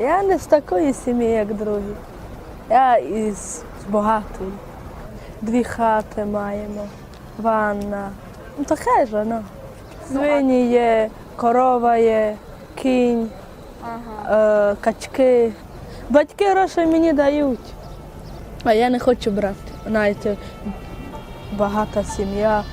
Я не з такої сім'ї, як другі. Я із багатої. Дві хати маємо, ванна. Ну таке ж воно. Свині є, корова є, кінь, е, качки. Батьки гроші мені дають, а я не хочу брати. Знаєте, багата сім'я.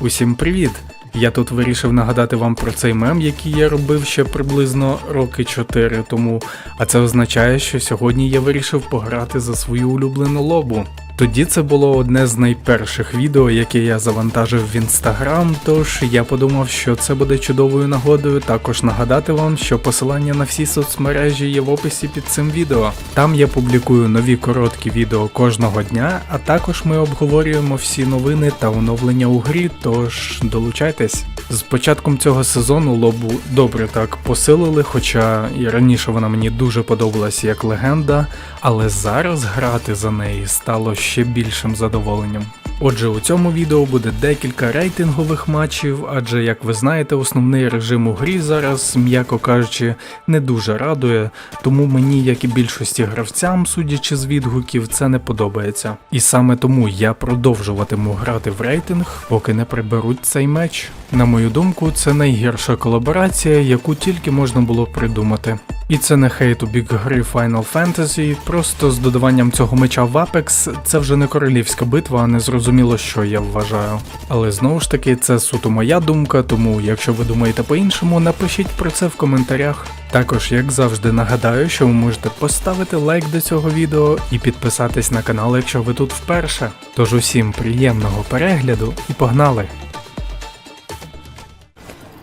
Усім привіт! Я тут вирішив нагадати вам про цей мем, який я робив ще приблизно роки 4 тому. А це означає, що сьогодні я вирішив пограти за свою улюблену лобу. Тоді це було одне з найперших відео, яке я завантажив в інстаграм. Тож я подумав, що це буде чудовою нагодою також нагадати вам, що посилання на всі соцмережі є в описі під цим відео. Там я публікую нові короткі відео кожного дня, а також ми обговорюємо всі новини та оновлення у грі. Тож долучайтесь. З початком цього сезону лобу добре так посилили, хоча і раніше вона мені дуже подобалась як легенда, але зараз грати за неї стало ще більшим задоволенням. Отже, у цьому відео буде декілька рейтингових матчів, адже, як ви знаєте, основний режим у грі зараз, м'яко кажучи, не дуже радує, тому мені, як і більшості гравцям, судячи з відгуків, це не подобається. І саме тому я продовжуватиму грати в рейтинг, поки не приберуть цей меч. На мою думку, це найгірша колаборація, яку тільки можна було придумати. І це не хейт у бік гри Final Fantasy, просто з додаванням цього меча в Apex це вже не королівська битва, а не зрозуміло, що я вважаю. Але знову ж таки, це суто моя думка, тому якщо ви думаєте по-іншому, напишіть про це в коментарях. Також, як завжди, нагадаю, що ви можете поставити лайк до цього відео і підписатись на канал, якщо ви тут вперше. Тож усім приємного перегляду і погнали!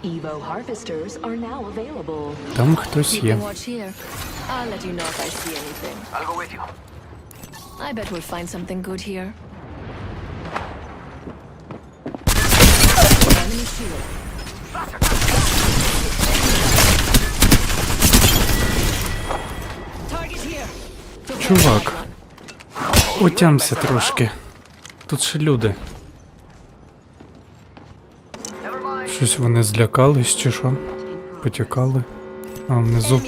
Evo harvesters are now available. Там хтось You є. can watch here. I'll let you know if I see anything. I'll go with you. I bet we'll find something good here. Enemy shield. Target here. Took care of Чувак. Отямся трошки. Тут ще люди. Щось вони злякались чи що? Потікали. А внизу.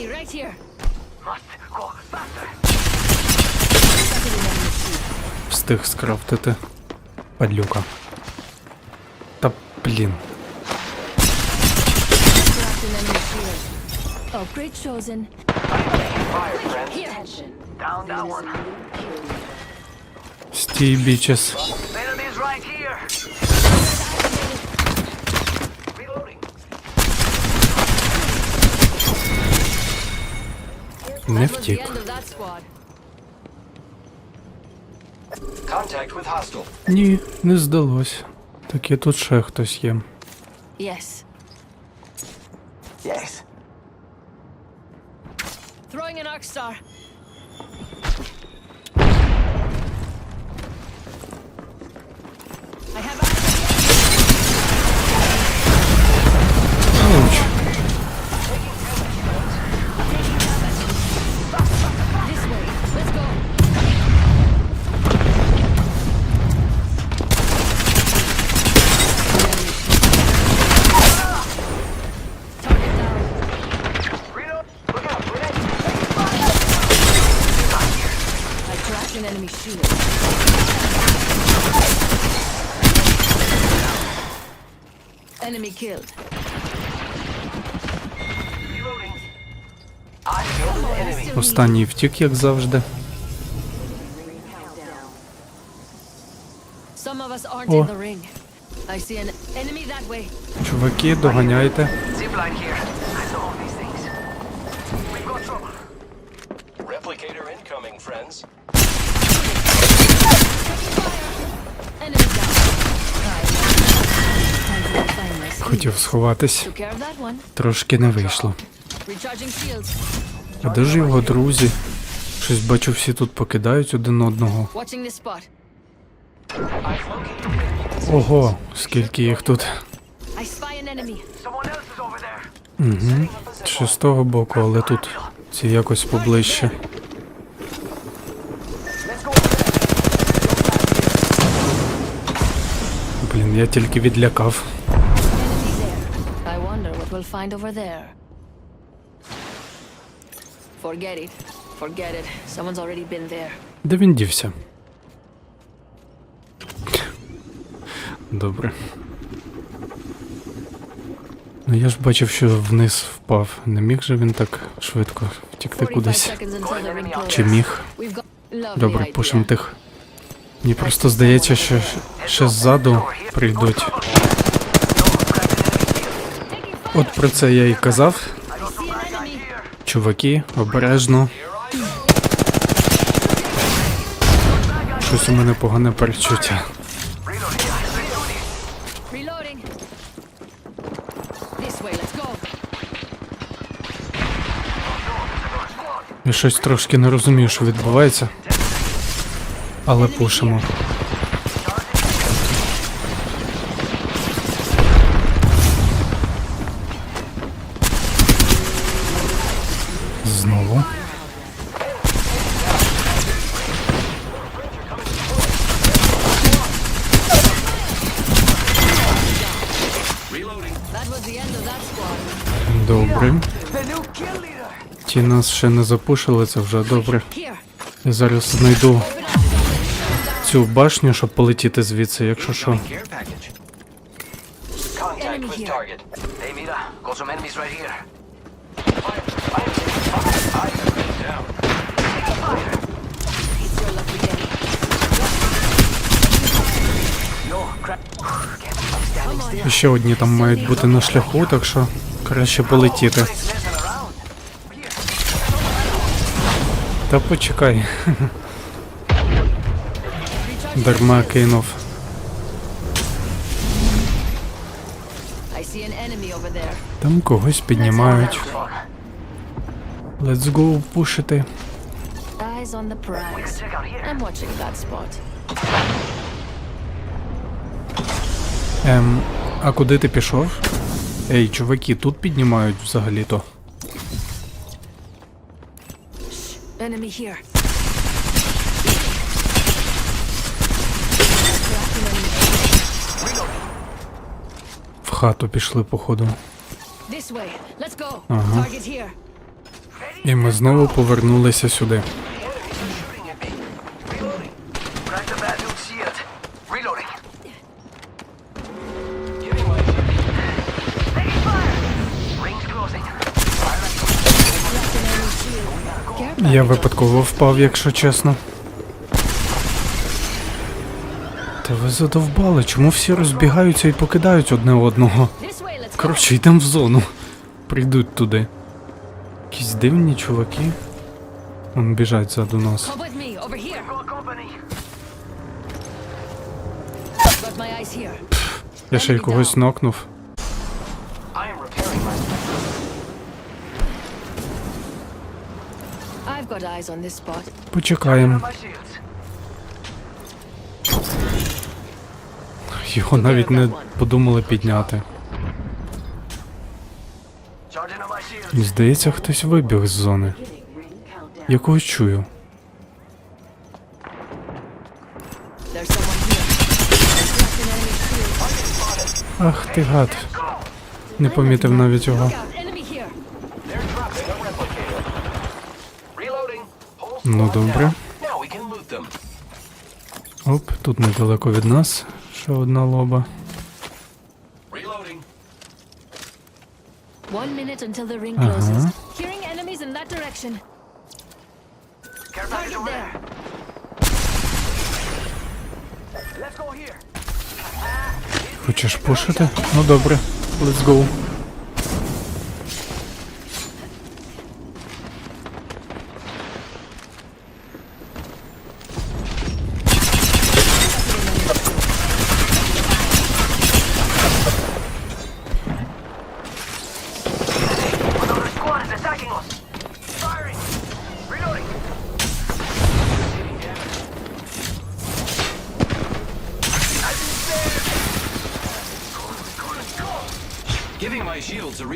Встиг скрафтити. Падлюка. Та блін. Cracked an enemy shield. Upgrade chosen. Fire, friends. Here. Down that one. Стій бічес. Enemies right here. Reloading. Не втік. Ні, не здалось. Так і тут ще хтось є. Yes. Yes. Throwing an arc star. I have shield. Enemy killed. Reloading. I killed an enemy. Останній втік, як завжди. Some of us Хотів сховатись. Трошки не вийшло. А де ж його друзі? Щось бачу, всі тут покидають один одного. Ого, скільки їх тут. There. Ще з того боку, але тут ці якось поближче. Блін, я тільки відлякав. We'll find over there. Forget it. Forget it. Someone's already been there. Де він дівся? Добре. Ну я ж бачив, що вниз впав. Не міг же він так швидко втікти 45 кудись. Чи міг? Добре, пушим тих. Мені просто здається, що ще ззаду прийдуть. От про це я і казав. Чуваки, обережно. Щось у мене погане перечуття. Я щось трошки не розумію, що відбувається. Але пушимо. Ті нас ще не запушили, це вже добре. Я зараз знайду цю башню, щоб полетіти звідси, якщо що. Ще одні там мають бути на шляху, так що краще полетіти. Та почекай. Дарма кинув. Там когось піднімають. Let's go пушити. Ем, а куди ти пішов? Ей, чуваки, тут піднімають взагалі-то. Enemy here. В хату пішли, походу. This way. Let's go. Ага. Target here. І ми знову повернулися сюди. Я випадково впав, якщо чесно. Та ви задовбали, чому всі розбігаються і покидають одне одного? Коротше, йдемо в зону. Прийдуть туди. Якісь дивні чуваки. Вон біжать ззаду нас. Я ще й когось нокнув. I am repairing my I've got eyes on this spot. Почекаємо. Його навіть не подумали підняти. Здається, хтось вибіг з зони. Я когось чую. Ах ти гад. Не помітив навіть його. Look out. Enemy here. They're dropping a replicator. Reloading. Whole Ну добре. Оп, тут недалеко від нас. Ще одна лоба. Uh-huh. here. Хочеш пушити? Ну добре. Let's go.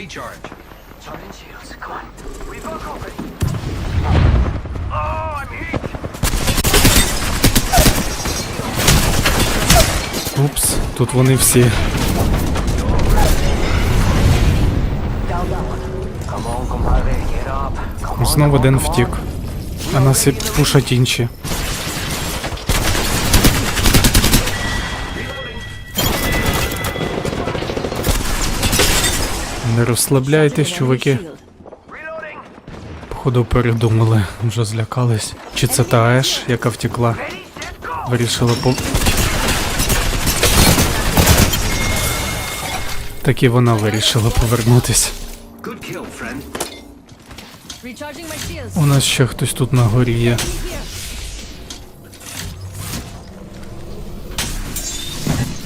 recharge. Charging shields. Come on. We've got company. Oh, I'm hit. Упс, тут вони всі. Down that one. Come on, compadre. Get up. Come Знов один втік. А нас і пушать інші. Розслабляйтесь, чуваки. Походу передумали, вже злякались. Чи це та Еш, яка втекла? Вирішила по. Так і вона вирішила повернутись. У нас ще хтось тут на горі є.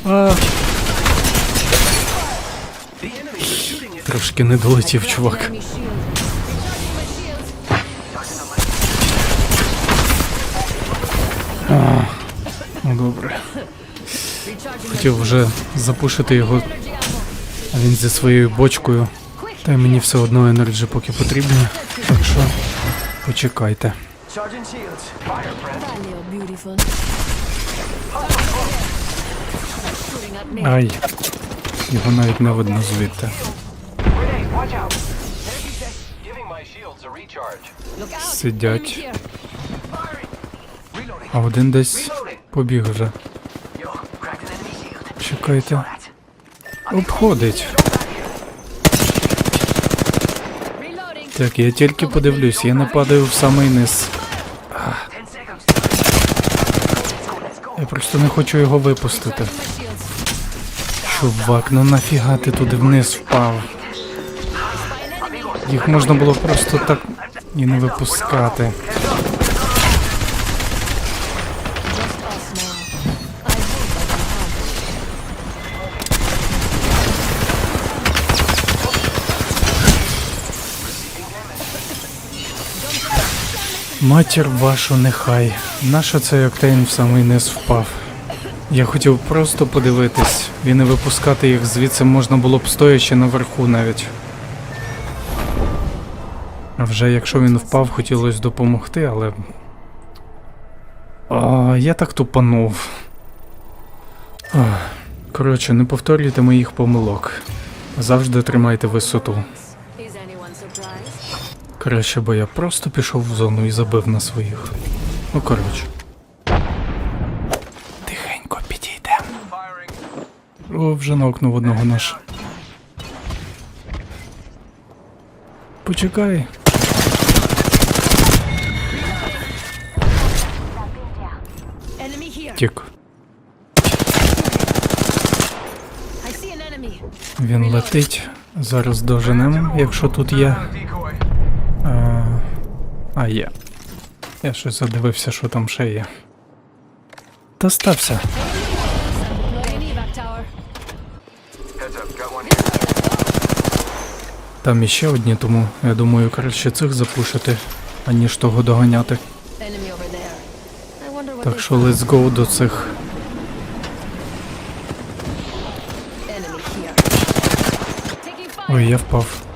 А, трошки не долетів, чувак. Shields. Ну добре. Хотів вже запушити його, а він зі своєю бочкою. Та й мені все одно енерджі поки потрібні. Так що почекайте. Ай. Його навіть не видно звідти. Сидять. А один десь побіг вже. Чекайте. Обходить. Так, я тільки подивлюсь, я не падаю в самий низ. Я просто не хочу його випустити. Чувак, ну нафіга ти туди вниз впав? Їх можна було просто так і не випускати. Матір вашу нехай. Нащо цей октейн в самий низ впав? Я хотів просто подивитись. Він не випускати їх звідси можна було б стоячи наверху навіть. А вже якщо він впав, хотілося допомогти, але. А, я так тупанув. Ах, Коротше, не повторюйте моїх помилок. Завжди тримайте висоту. Краще би я просто пішов в зону і забив на своїх. Ну, коротше. Тихенько підійдемо. О, вже нокнув одного наш. Почекай. Enemy here. Тік. I see an enemy. Він летить. Зараз доженемо, якщо тут є. А, а є. Я щось задивився, що там ще є. Та стався. Там іще одні, тому я думаю, краще цих запушити, аніж того доганяти. Enemy over there. I wonder what Так що let's go до цих. Ой, я впав.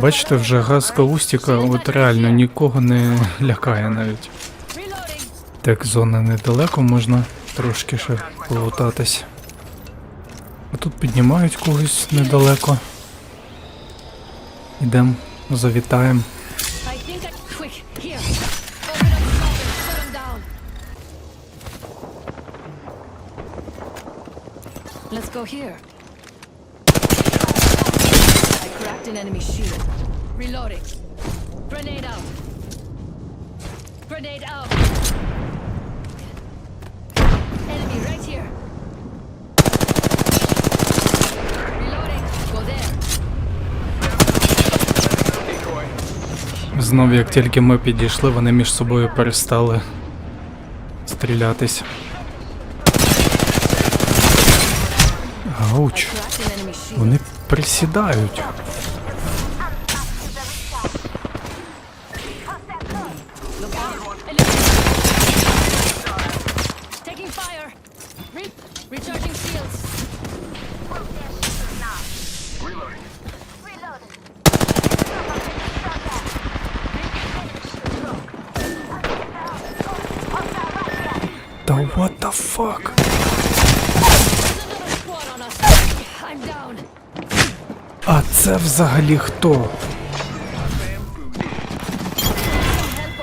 Бачите, вже газ каустіка от реально нікого не лякає навіть. Так, зона недалеко, можна трошки ще полутатись. А тут піднімають когось недалеко. Ідемо, завітаємо. Let's go here. I cracked an enemy shield. Reloading. Grenade out. Grenade out. Enemy right here. Reloading. Go there. Знов, як тільки ми підійшли, вони між собою перестали стрілятись. Гауч, вони присідають. Recharging shields. Reloading. Reloading. Та what the fuck? Another squad on us. I'm down. А це взагалі хто? Help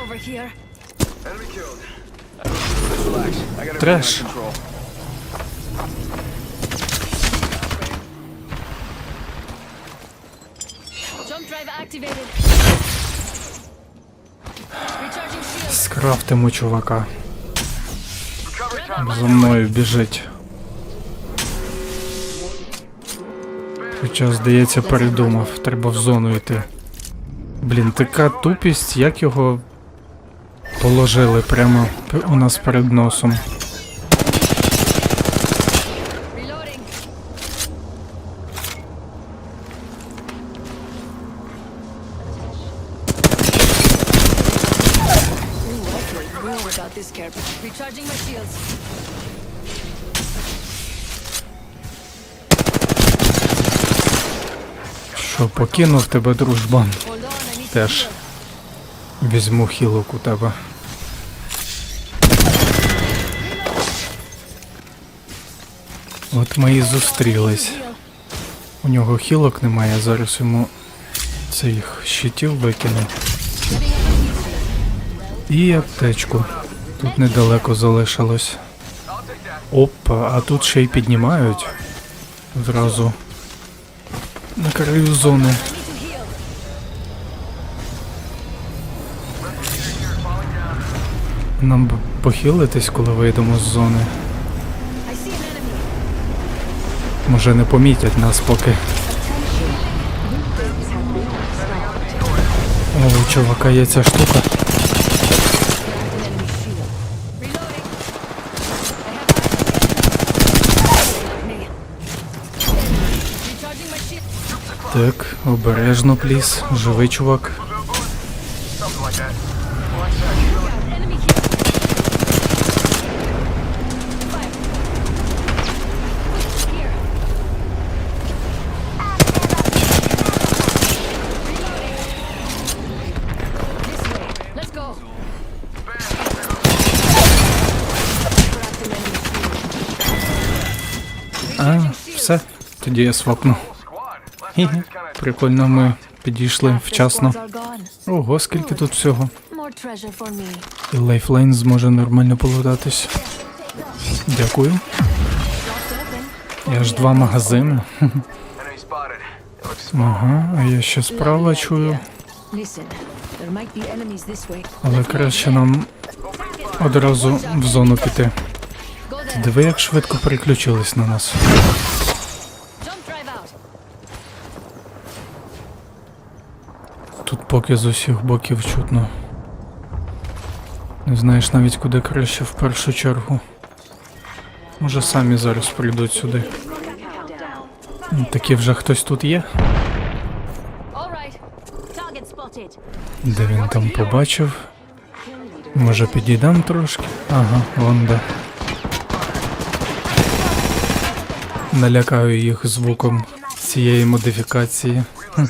over here. Enemy killed. Relax. I got Trash. Shields. Скрафтимо чувака. За мною біжить. Хоча, здається, передумав, треба в зону йти. Блін, така тупість, як його положили прямо у нас перед носом. Що, покинув тебе дружбан? Теж. Візьму хілок у тебе. От ми і зустрілись. У нього хілок немає, зараз йому цих щитів викину. І аптечку. Тут недалеко залишилось. Опа, а тут ще й піднімають. Зразу. На краю heal. Нам б похилитись, коли вийдемо з зони. Може не помітять нас поки. О, у чувака є ця штука. An enemy shield. Reloading. I have me. Recharging my shield. Так, обережно, пліс. Живий чувак. Тоді я свапну. Прикольно, ми підійшли вчасно. Ого, скільки тут всього. І лайфлайн зможе нормально полутатись. Дякую. Я ж два магазини. Ага, а я ще справа чую. Але краще нам одразу в зону піти. Диви, як швидко переключились на нас. Поки з усіх боків чутно. Не знаєш навіть куди краще в першу чергу. Може самі зараз прийдуть сюди. Такі вже хтось тут є? Де він там побачив? Може підійдам трошки? Ага, вон де. Налякаю їх звуком цієї модифікації. Хм.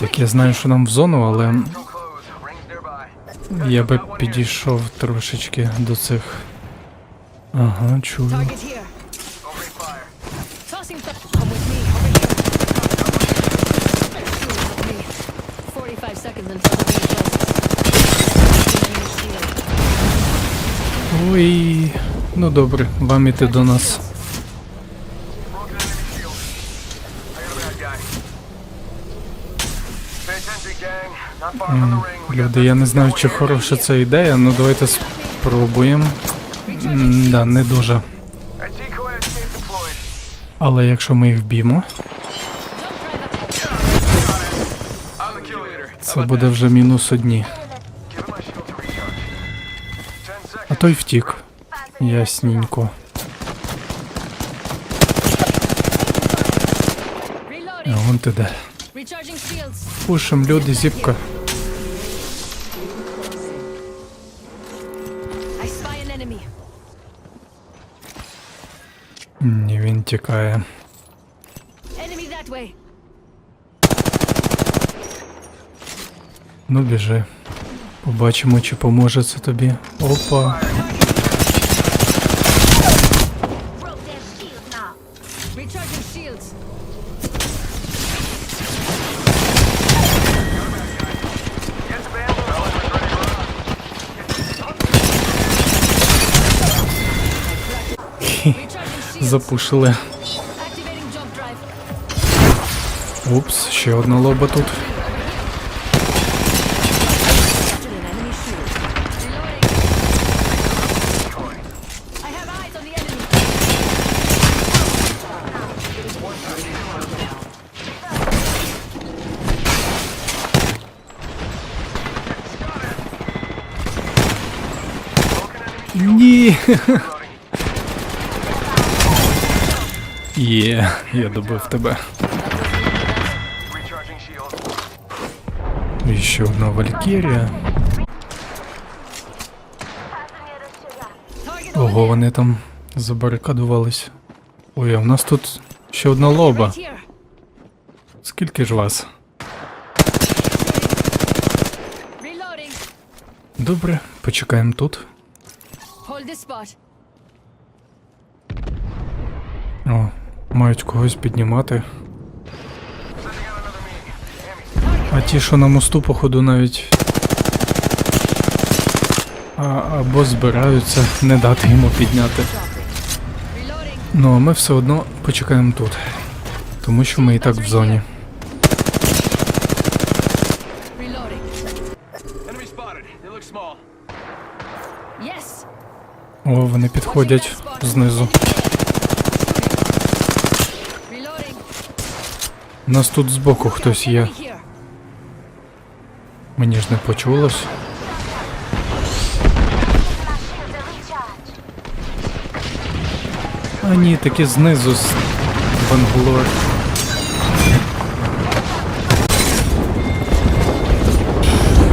Так я знаю, що нам в зону, але я би підійшов трошечки до цих. Ага, чую. Target here. Opening fire. Tossing th- Come with me. Over here. Shooting at me. 45 seconds until the ring closes. Enemy shield. Ой. Ну добре, вам іти до нас. Люди, я не знаю, чи хороша це ідея, ну давайте спробуємо. М, Да, не дуже. Але якщо ми їх вб'ємо, це буде вже мінус одні. А той втік. Ясненько. А вон ти де. Пушим, люди, зіпка. тікає. Enemy that way. Ну біжи. Побачимо, чи поможе це тобі. Опа. Запушили. Упс, ще одна лоба тут. Captured Є, я добив тебе. І ще одна Валькірія. Ого, вони там забарикадувались. Ой, а в нас тут ще одна лоба. Скільки ж вас? Добре, почекаємо тут. Hold this. О, мають когось піднімати. А ті, що на мосту, походу, навіть. А, або збираються не дати йому підняти. Ну, а ми все одно почекаємо тут. Тому що ми і так в зоні. О, вони підходять знизу. Reloading. У нас тут збоку хтось є. Мені ж не почулось. А ні, таки знизу з Банглор.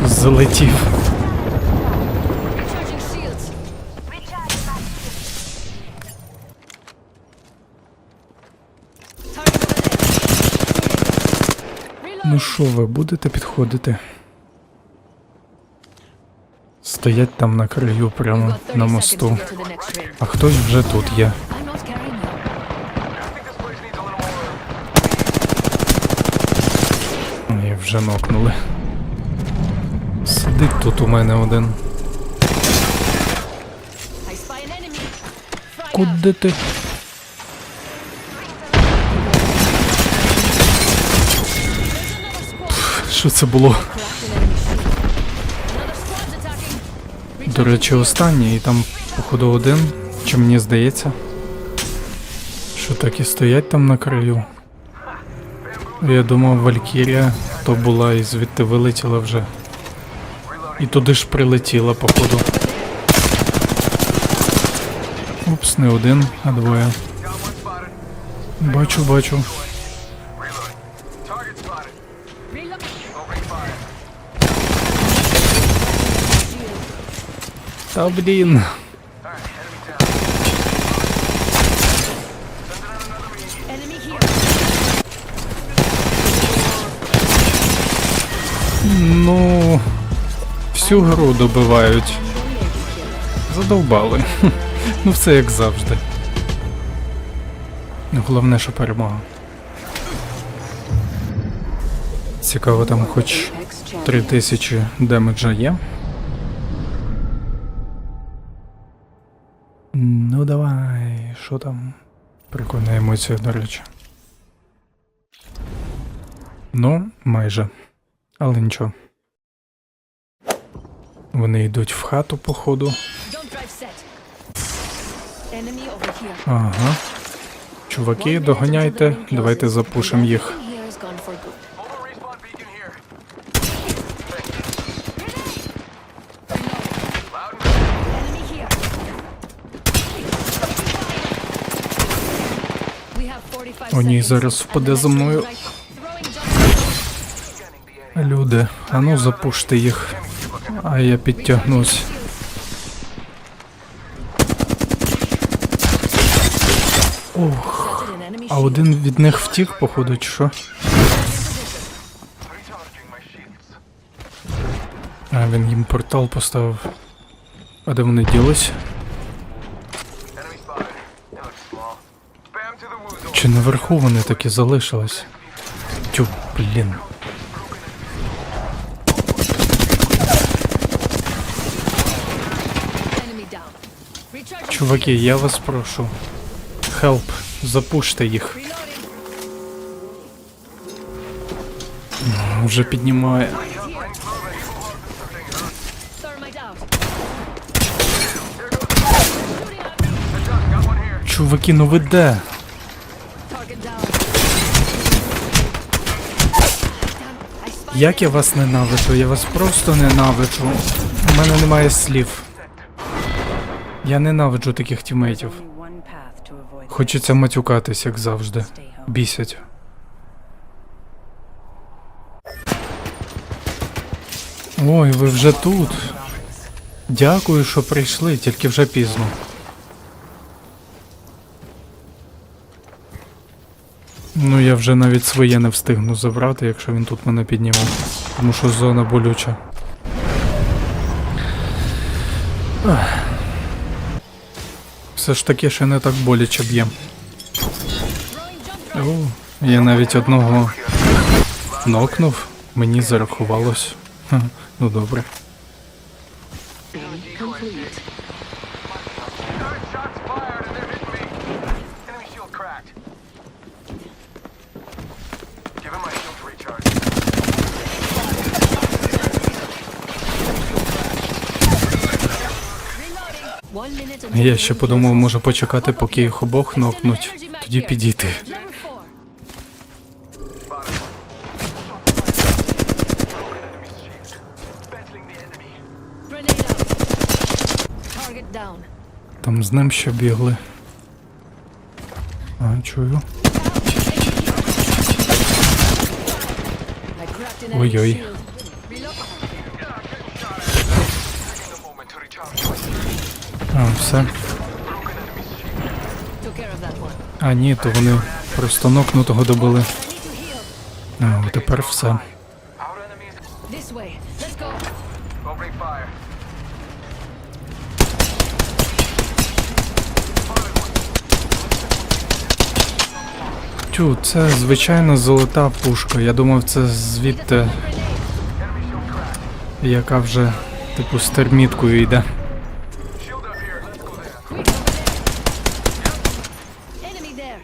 Залетів. Recharging shields. Recharging my Target over there. Ну Reloading. Що ви будете підходити? Стоять там на краю прямо на мосту. А хтось вже тут є. Ой, вже нокнули. Сидить тут у мене один. Куди ти? Що це було? До речі, останній, і там, походу, один. Чи мені здається? Що так і стоять там на краю? Я думав, Валькірія то була і звідти вилетіла вже. І туди ж прилетіла, походу. Упс, не один, а двоє. Бачу, бачу. Enemy here. Ну. Всю гру добивають. Задовбали. Ну все як завжди. Головне, що перемога. Цікаво, там хоч 3000 демеджа є. Що там? Прикольна емоція, до речі. Ну, майже. Але нічого. Вони йдуть в хату, походу. Ага. Чуваки, доганяйте, давайте запушимо їх. У ній зараз впаде за мною. Люди, а ну запуште їх. А я підтягнусь. Ох. А один від них втік, походу, чи що? А, він їм портал поставив. А де вони ділись? Чи наверху вони таки залишились? Тю, блін. Чуваки, я вас прошу. Хелп, запуште їх. Reloading. Вже піднімає. Чуваки, ну ви де? Target down. I spy Як я вас ненавиджу? Я вас просто ненавиджу. У мене немає слів. Я ненавиджу таких тімейтів. Хочеться матюкатись, як завжди. Бісять. Ой, ви вже тут. Дякую, що прийшли, тільки вже пізно. Ну, я вже навіть своє не встигну забрати, якщо він тут мене підніме. Тому що зона болюча. Все ж таки ще не так боляче б'є. О, я навіть одного нокнув, мені зарахувалось. Ну добре. Я ще подумав, може почекати, поки їх обох нокнуть, тоді підійти. Там з ним ще бігли. А, чую. Ой-ой. А, все. А, ні, то вони просто нокнутого добили. А, тепер все. Тю, це звичайна золота пушка. Я думав, це звідти, яка вже, типу, з терміткою йде. Shield up here. Let's go there. Enemy there.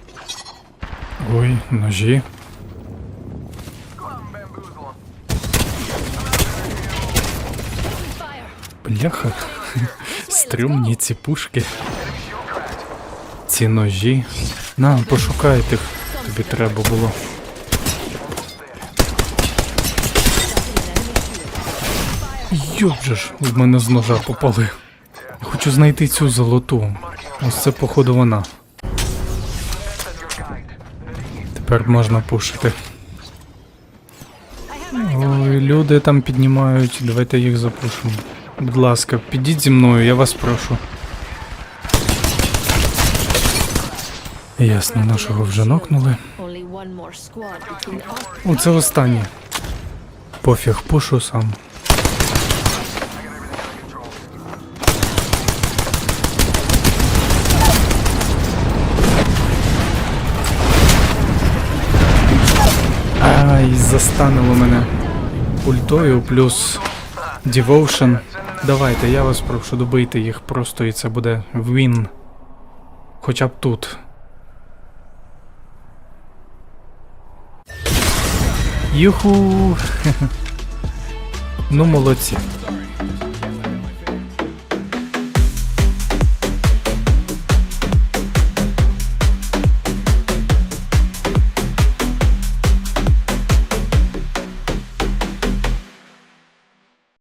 Ой, ножі. Бляха. Стрімні ці пушки. Ці ножі. На, пошукай тих. Тобі треба було. Йобже ж, в мене з ножа попали. Я хочу знайти цю золоту. Ось це, походу, вона. Тепер можна пушити. Ой, люди там піднімають, давайте їх запушимо. Будь ласка, підіть зі мною, я вас прошу. Ясно, нашого вже нокнули. Us. Оце останнє. Пофіг, пушу сам. Застанило мене. Ультою плюс Devotion. Давайте, я вас прошу, добийте їх просто і це буде він. Хоча б тут. Юху. Ну, молодці.